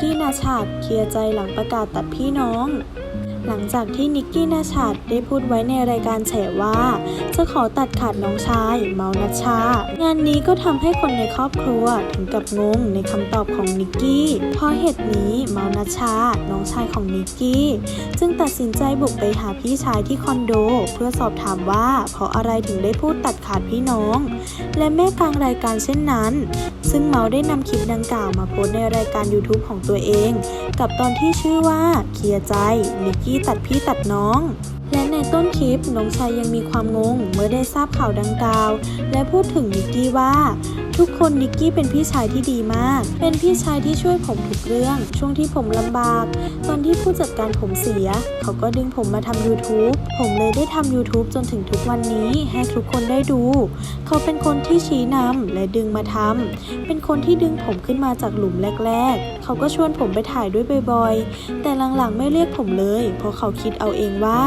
กี้นาชาดเคลียร์ใจหลังประกาศตัดพี่น้อง หลังจากที่นิกกี้นาชัดได้พูดไว้ในรายการแฉว่า จะขอตัดขาดน้องชาย เมานัชชา งานนี้ก็ทำให้คนในครอบครัวถึงกับงงในคำตอบของนิกกี้ เพราะเหตุนี้เมานัชชา น้องชายของนิกกี้ จึงตัดสินใจบุกไปหาพี่ชายที่คอนโด เพื่อสอบถามว่า เพราะอะไรถึงได้พูดตัดขาดพี่น้อง และแม่กลางรายการเช่นนั้น ซึ่งเมาได้นำคลิปดังกล่าวมาโพสในรายการ YouTube ของตัวเอง กับตอนที่ชื่อว่าเคลียร์ใจนิกกี้ตัดพี่ตัดน้อง และในต้นคลิปน้องชายยังมีความงงเมื่อได้ทราบข่าวดังกล่าว และพูดถึงนิกกี้ว่า ทุกคนนิกกี้เป็นพี่ชายที่ดีมาก เป็นพี่ชายที่ช่วยผมทุกเรื่อง ช่วงที่ผมลำบาก ตอนที่ผู้จัดการผมเสีย เขาก็ดึงผมมาทำ YouTube ผมเลยได้ทำ YouTube จนถึงทุกวันนี้ให้ทุกคนได้ดู เขาเป็นคนที่ชี้นำและดึงมาทำเป็นคนที่ดึงผมขึ้นมาจากหลุมแรก ๆ เขาก็ชวนผมไปถ่ายด้วยบ่อยๆ แต่หลังๆไม่เรียกผมเลย เพราะเขาคิดเอาเองว่า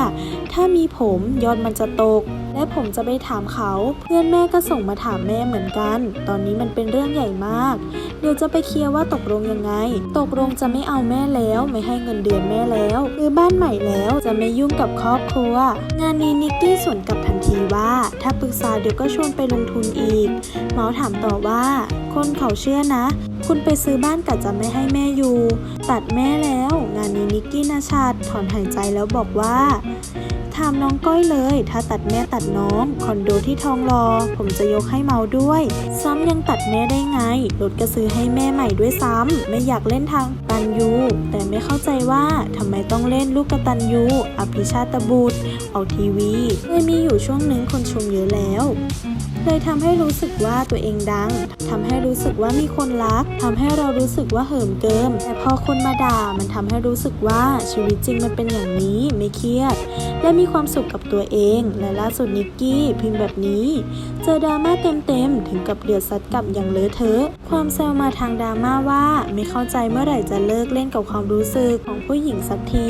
ถ้ามีผมยอดมันจะตก และผมจะไปถามเขา เพื่อนแม่ก็ส่งมาถามแม่เหมือนกัน ตอนนี้มันเป็นเรื่องใหญ่มาก เดี๋ยวจะไปเคลียร์ว่าตกลงยังไง ตกลงจะไม่เอาแม่แล้ว ไม่ให้เงินเดือนแม่แล้วคือบ้านใหม่แล้วจะไม่ยุ่งกับครอบครัว งานนี้นิกกี้สวนกลับทันทีว่า ถ้าปรึกษาเดี๋ยวก็ชวนไปลงทุนอีกเมาส์ถามต่อว่า คนเขาเชื่อนะ คุณไปซื้อบ้านกะจะไม่ให้แม่อยู่ ตัดแม่แล้ว นี้นิกกี้นาชาดถอนหายใจแล้วบอกว่าถามน้องก้อยเลย ถ้าตัดแม่ตัดน้อง คอนโดที่ทองรอ ผมจะยกให้เมาด้วย ซ้ำยังตัดแม่ได้ไงรถก็ซื้อให้แม่ใหม่ด้วยซ้ำ ไม่อยากเล่นทางตันยู แต่ไม่เข้าใจว่าทำไมต้องเล่นลูกกตันยูอภิชาตบุตรออกทีวีเคยมีอยู่ช่วงหนึ่งคนชมเยอะแล้ว เลยทำให้รู้สึกว่าตัวเองดังทำให้รู้สึกว่ามีคนรักทำให้เรารู้สึกว่าเหิมเกิม แต่พอคนมาด่ามันทำให้รู้สึกว่าชีวิตจริงมันเป็นอย่างนี้ไม่เครียด และมีความสุขกับตัวเอง และล่าสุดนิกกี้พิมพ์แบบนี้ เจอดราม่าเต็มๆ ถึงกับเดือดซัดกับอย่างเลอะเทอะ ความแซวมาทางดราม่าว่าไม่เข้าใจเมื่อไหร่จะเลิกเล่นกับความรู้สึกของผู้หญิงสักที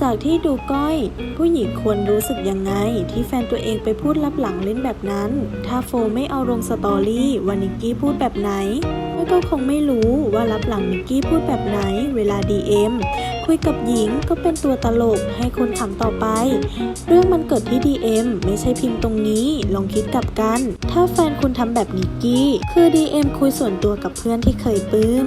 จากที่ดูก้อย ผู้หญิงควรรู้สึกยังไง ที่แฟนตัวเองไปพูดลับหลังเล่นแบบนั้น ถ้าโฟไม่เอาลงสตอรี่ว่านิกกี้พูดแบบไหนก็คงไม่รู้ว่าลับหลังนิกกี้พูดแบบไหนเวลา DM คุยกับหญิงก็เป็นตัวตลกให้คนขำต่อไป เรื่องมันเกิดที่ DM ไม่ใช่พิมพ์ตรงนี้ ลองคิดกับกัน ถ้าแฟนคุณทำแบบนิกกี้ คือ DM คุยส่วนตัวกับเพื่อนที่เคยปลื้ม